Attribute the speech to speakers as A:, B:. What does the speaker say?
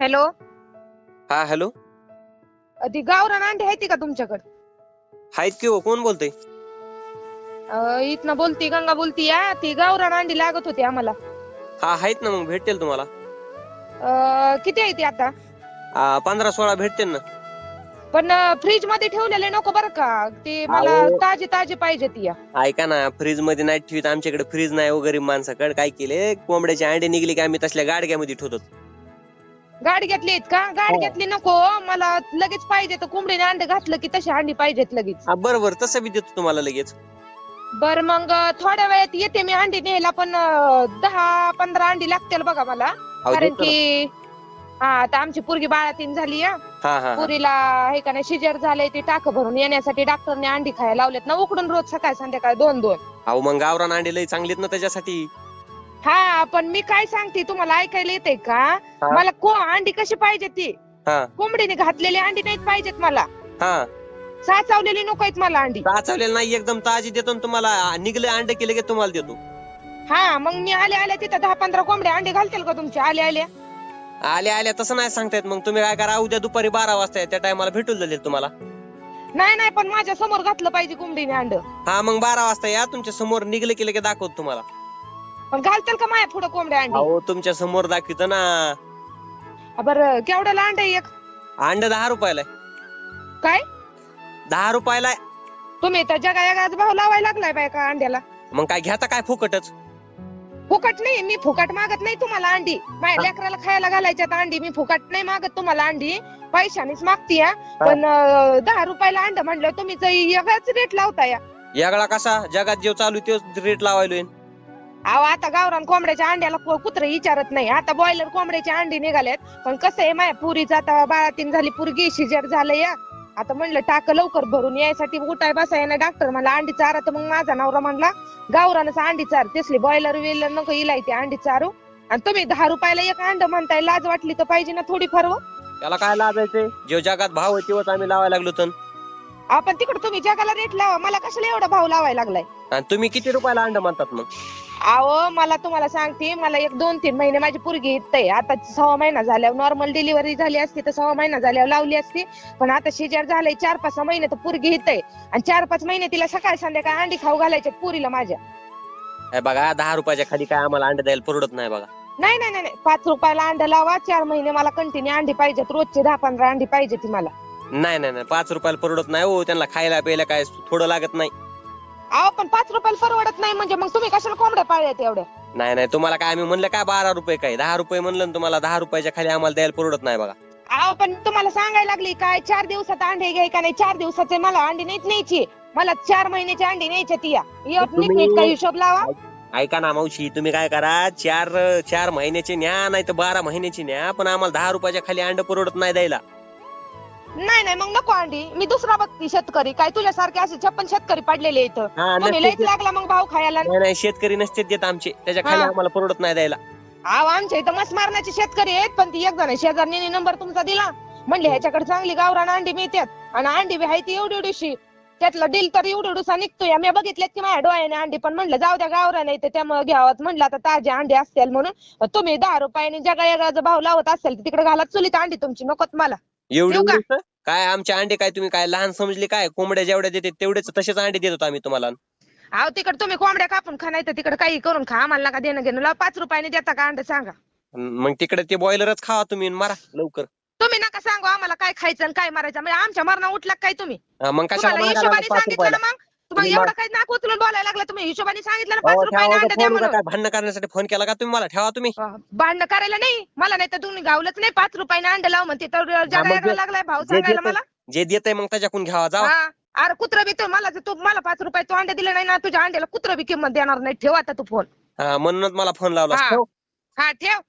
A: Hello?
B: हा hello?
A: ती गावरान अंडी आहे का तुमच्याकडे?
B: आहेत की हो कोण बोलतोय?
A: इथनं बोलती गंगा बोलती या ती गावरान अंडी लागत होती आम्हाला.
B: हा आहेत ना मग भेटतील तुम्हाला.
A: अं, किती आहे ती आता?
B: आ, पंधरा सोळा भेटतील ना.
A: पण फ्रीजमध्ये ठेवलेले नको बरं का ते मला
B: अहो.
A: ताजे ताजे पाहिजे ती या.
B: ऐका ना फ्रीजमध्ये नाही ठेवीत आमच्याकडे फ्रीज नाही वगैरे माणसाकडे. काय केले कोंबड्याचे अंडे निघले की आम्ही तसल्या गाडग्यामध्ये ठेवतो.
A: गाडी घेतली का? गाडी
B: हो.
A: घेतली नको. मला लगेच पाहिजे तर कोंबडीने अंडे घातलं की तशी अंडी पाहिजेत लगेच.
B: हा बरोबर. तसं बी देतो तुम्हाला लगेच.
A: बर मग थोड्या वेळात येते मी अंडी न्यायला पण अं, दहा पंधरा अंडी लागतील बघा मला.
B: अहो,
A: कारण
B: देतो ना.
A: की हा आता आमची पोरगी बाळातीन झाली
B: हा. हा हा.
A: पुरीला हे का नाही शिजर झालंय ते टाक भरून येण्यासाठी डॉक्टरने अंडी खायला लावलेत. ना उकडून रोज सकाळ संध्याकाळ दोन दोन.
B: अहो मग गावरान अंडे लय चांगलेत ना त्याच्यासाठी.
A: हा पण मी काय सांगते तुम्हाला ऐकायला येते का?
B: हा.
A: मला को अंडी कशी पाहिजे ती?
B: हा.
A: कोंबडीने घातलेली अंडी नाहीत पाहिजेत मला.
B: हा.
A: साचवलेली नको आहेत मला अंडी.
B: चाचवलेलं नाही एकदम ताजी देतो तुम्हाला. निघले अंडे केले की तुम्हाला देतो.
A: हा मग मी आले आले तिथं दहा पंधरा कोंबड्या अंडी घालतील का तुमचे? आले आले
B: आल्या आल्या तसं नाही सांगतायत मग तुम्ही काय करा उद्या दुपारी बारा वाजता या, त्या टायमाला भेटून जाईल तुम्हाला.
A: नाही नाही पण माझ्यासमोर घातलं पाहिजे कोंबडीने अंड.
B: हा मग बारा वाजता या तुमच्यासमोर निघले की लगेच दाखवतो तुम्हाला.
A: पण घालतील का माझ्या पुढे कोंबड्या अंडी?
B: अहो तुमच्यासमोर दाखवतो ना.
A: बरं केवढ्याला अंड आहे एक?
B: अंड दहा रुपयाला आहे.
A: काय?
B: दहा रुपयाला आहे.
A: तुम्ही तर जगा जगाच भाव लावायला लागलाय बाय का अंड्याला.
B: मग काय घेता काय फुकटच?
A: फुकट नाही मी फुकट मागत नाही तुम्हाला अंडी. माझ्या लेकराला खायला घालायच्यात अंडी मी फुकट नाही मागत तुम्हाला अंडी. पैशानेच मागती या पण अं, दहा रुपयाला अंड म्हणलं तुम्ही वेगळाच रेट लावता या
B: यागळा कसा? जगात जेव चालू तेच रेट लावायलोय
A: अहो आता गावरान कोंबड्याच्या अंड्याला को- कुत्रं विचारत नाही. आता बॉयलर कोंबड्याचे अंडी निघाल्यात पण कसं आहे माझ्या पुरीचं आता बाळातीन झाली पुरगी शिजर झालं या आता म्हणलं टाक लवकर भरून यायसाठी उठाय बसाय ना डॉक्टर मला अंडी चारा तर मग माझा नवरा म्हणला गावरानच अंडी चार तेसली बॉयलर विलर नको इलाय ते अंडी चारू. आणि तुम्ही दहा रुपयाला एक अंड म्हणताय लाज वाटली तर पाहिजे ना थोडी फरव
B: त्याला काय लाजायचंय? जेव जगात भाव आहे तेव्हाच आम्ही लावायला लागलो तर.
A: आपण तिकडे तुम्ही जगाला रेट लावा मला कशाला एवढा भाव लावायला लागलाय?
B: आणि तुम्ही किती रुपयाला अंड म्हणतात मग?
A: अहो मला तुम्हाला सांगते मला एक दोन तीन महिने माझी पुरगी येते आता सहा महिना झाल्यावर नॉर्मल डिलिव्हरी झाली असती तर सहा महिना झाल्यावर लावली असती. पण आता शिजर झालंय चार पाच सहा महिने तर पुरगी येते आणि चार पाच महिने तिला सकाळ संध्याकाळ अंडी खाऊ घालायचे पुरीला माझ्या.
B: हे बघा दहा रुपयाच्या खाली काय आम्हाला अंड द्यायला परवडत नाही बघा.
A: नाही नाही नाही नाही. पाच रुपयाला अंड लावा चार महिने मला कंटिन्यू अंडी पाहिजेत. रोजचे दहा पंधरा अंडी पाहिजे ती मला.
B: नाही नाही नाही. पाच रुपयाला परवडत नाही हो. त्यांना खायला प्यायला काय थोडं लागत नाही.
A: अहो पण पाच रुपयाला परवडत नाही म्हणजे मग तुम्ही कशाला कोंबड्या पाळल्यात एवढ्या?
B: नाही नाही तुम्हाला काय आम्ही म्हणलं काय बारा रुपये काय दहा रुपये म्हणलं ना तुम्हाला दहा रुपयाच्या खाली आम्हाला द्यायला परवडत नाही बघा.
A: अहो पण तुम्हाला सांगायला लागली काय चार दिवसात अंडे घ्याय का नाही? चार दिवसाचे मला अंडी नाहीत न्यायची. मला चार महिन्याची अंडी न्यायची ती. या एवढं
B: तुम्ही-
A: नीट का हिशोब लावा.
B: ऐका ना मावशी तुम्ही काय करा चार चार महिन्याचे न्या नाही तर बारा महिन्याची न्या पण आम्हाला दहा रुपयाच्या खाली अंड परवडत नाही द्यायला.
A: नाही नाही मग नको अंडी. मी दुसरा बघती शेतकरी. काय तुझ्यासारखे असे छप्पन शेतकरी पडलेले इथं.
B: हा
A: लयच. लागला मग भाव खायला.
B: नाही नाही शेतकरी नसते देत आमचे. त्याच्याखाली
A: हा.
B: आम्हाला परवडत नाही द्यायला.
A: अहो आमच्या इथं मस मारण्याचे शेतकरी आहेत पण ती एक जण शेजारनी नंबर तुमचा दिला. म्हणले ह्याच्याकडे चांगली गावरान अंडी मिळतात. आणि अंडी बी आहे ती एवढी एवढीशी. त्यातला डील तर एवढी एवढूसा निघतोय. मी बघितलेत की माझ्या डोळ्याने अंडी. पण म्हणलं जाऊ द्या गावरान आहे त्यामुळे घ्यावं म्हणलं आता ताजे अंडे असतील म्हणून. तुम्ही दहा रुपयाने जगा जगाचा भाव लावत असेल तर तिकडे घाला. चुलीत अंडी तुमची नकोत मला.
B: एवढी
A: देऊ का?
B: काय आमचे अंडे काय तुम्ही काय लहान समजले काय? कोंबड्या जेवढ्या देते तेवढेच तसेच अंडे देत आम्ही तुम्हाला.
A: अहो तिकडे तुम्ही कोंबड्या कापून खा नाही तर तिकडे काही करून खा. आम्हाला नका देणं घेणं. लावा पाच रुपयाने देता का अंडे सांगा.
B: मग तिकडे ते बॉयलरच खावा तुम्ही आणि मारा लवकर.
A: तुम्ही नका सांगू आम्हाला काय खायचं आणि काय मारायचं. म्हणजे आमच्या मरणा उठला का काय तुम्ही?
B: हा, मग कशाला
A: तुम्हाला
B: मागायला
A: हिशोबाने
B: पाच
A: सांगितलं
B: रुपयाला
A: ना मग? तुम्हाला
B: तुम्ही
A: एवढं काही नाक उचलून बोलायला लागला? तुम्ही हिशोबाने सांगितलं ना
B: अहो,
A: पाच
B: ठेवा
A: रुपयाने
B: होता
A: अंडे द्या
B: फोन,
A: म्हणून.
B: काय भांडण करण्यासाठी फोन केला का तुम्ही? मला ठेवा तुम्ही.
A: भांडणं करायला नाही. मला नाही तर तुम्ही गावलंच नाही. पाच रुपयाने अंडे लाव म्हणते. तर
B: मग जे-
A: लागलाय भाव
B: जे
A: सांगायला
B: देतंय-
A: मला.
B: जे देत मग त्याच्याकडून घ्यावा जावा.
A: हा. अरे कुत्र बी तू मला तू मला पाच रुपये तू अंडे दिले नाही ना तुझ्या अंड्याला कुत्र बी किंमत देणार नाही. ठेव आता तू फोन.
B: म्हणूनच मला फोन लावला
A: हा.
B: ठेव.
A: हा ठेव.